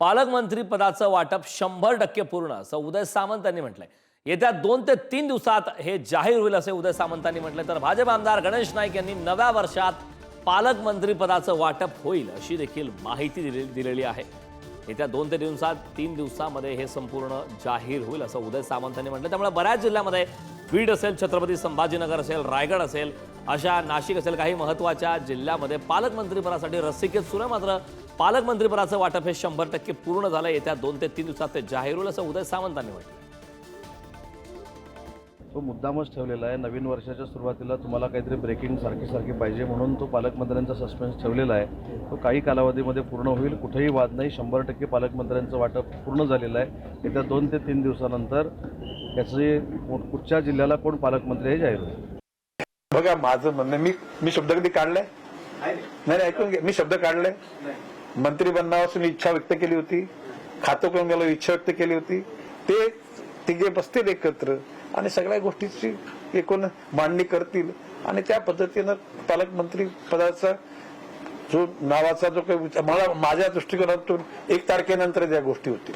पालकमंत्रीपदाचं वाटप शंभर टक्के पूर्ण असं उदय सामंत यांनी म्हटलंय. येत्या दोन ते तीन दिवसात हे जाहीर होईल असे उदय सामंतांनी म्हटलंय. तर भाजप आमदार गणेश नाईक यांनी नव्या वर्षात पालकमंत्रीपदाचं वाटप होईल अशी देखील माहिती दिली दिलेली आहे. येत्या दोन ते दिवसात तीन दिवसामध्ये हे संपूर्ण जाहीर होईल असं उदय सामंत यांनी म्हटलं त्यामुळे बऱ्याच जिल्ह्यामध्ये बीड असेल छत्रपती संभाजीनगर असेल रायगड असेल अशा नाशिक असेल काही महत्त्वाच्या जिल्ह्यामध्ये पालकमंत्रीपदासाठी रस्सीखेच सुरू आहे. मात्र पालकमंत्रीपदाचं वाटप हे शंभर टक्के पूर्ण झालं येत्या दोन ते तीन दिवसात ते जाहीर होईल असं उदय सामंतांनी म्हटलं. तो मुद्दामच ठेवलेला आहे. नवीन वर्षाच्या सुरुवातीला तुम्हाला काहीतरी ब्रेकिंग सारखी सारखी पाहिजे म्हणून तो पालकमंत्र्यांचा सस्पेन्स ठेवलेला आहे. तो काही कालावधीमध्ये पूर्ण होईल. कुठेही वाद नाही. शंभर टक्के पालकमंत्र्यांचं वाटप पूर्ण झालेलं आहे. येत्या दोन ते तीन दिवसानंतर याचे कुठच्या जिल्ह्याला कोण पालकमंत्री हे जाहीर होईल. बघा माझं म्हणणं मी मी शब्द कधी काढलाय? नाही नाही ऐकून घ्या. मी शब्द काढलाय? मंत्री बनण्यापासून इच्छा व्यक्त केली होती. खातं करून गेलो इच्छा व्यक्त केली होती. ते तिघे बसतील एकत्र. आणि सगळ्या गोष्टीची एकूण मांडणी करतील. आणि त्या पद्धतीनं पालकमंत्री पदाचा जो नावाचा जो काही मला माझ्या दृष्टिकोनातून एक तारखेनंतर या गोष्टी होतील.